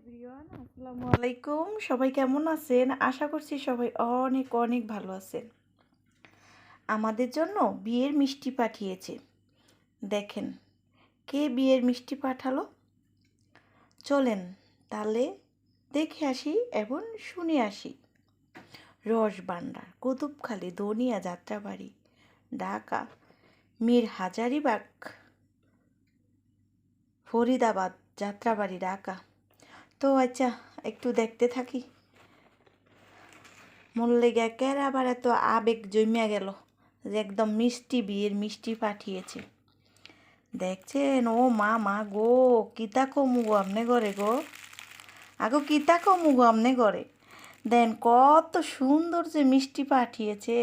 Everyone, আসসালামু আলাইকুম। সবাই কেমন আছেন? আশা করছি সবাই অনেক অনেক ভালো আছেন। আমাদের জন্য বিয়ের মিষ্টি পাঠিয়েছে। দেখেন, কে বিয়ের মিষ্টি পাঠালো? চলেন তাহলে দেখে আসি এবং শুনে আসি। রস ভাণ্ডার, কুতুবখালী দনিয়া যাত্রাবাড়ি, ঢাকা, মীর হাজারিবাগ, ফরিদাবাদ, যাত্রাবাড়ি, ঢাকা। তো আচ্ছা একটু দেখতে থাকি। মূল্যে গ্যাকের আবার এত আবেগ জমিয়া গেল যে একদম মিষ্টি বিয়ের মিষ্টি পাঠিয়েছে। দেখছেন? ও মা মা গো, কিতা কমু গো আমনে ঘরে গো? আগো কিতা কমু গো আমনে ঘরে? দেন কত সুন্দর যে মিষ্টি পাঠিয়েছে।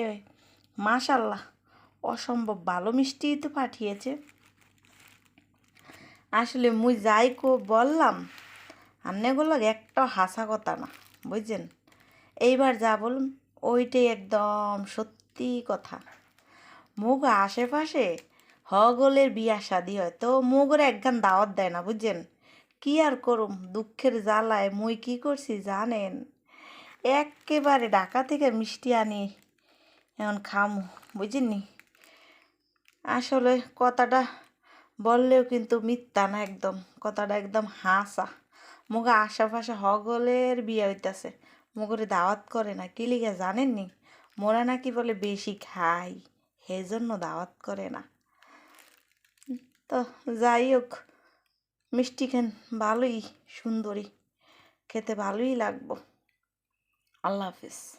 মাশাল্লাহ, অসম্ভব ভালো মিষ্টি তো পাঠিয়েছে। আসলে মুই যাই কো বললাম আন্নেগুলো একটা হাসা কথা না, বুঝছেন? এইবার যা বলুন, ওইটাই একদম সত্যি কথা। মুগ আশেপাশে হগলের বিয়া শাদি হয়, তো মুগরে একগান দাওয়াত দেয় না, বুঝছেন? কি আর করুম, দুঃখের জ্বালায় মুই কি করছি জানেন? একেবারে ঢাকা থেকে মিষ্টি আনি এখন খামু, বুঝিনি? আসলে কথাটা বললেও কিন্তু মিথ্যা না একদম, কথাটা একদম হাসা। মুগা আশেপাশে হগলের বিয়ে হইতাছে। মুগরে দাওয়াত করে না, কি লিগে জানেননি? মোরা নাকি বলে বেশি খাই জন্য দাওয়াত করে না। তো যাই হোক, মিষ্টি খান, ভালোই সুন্দরী, খেতে ভালোই লাগবো। আল্লাহ হাফিজ।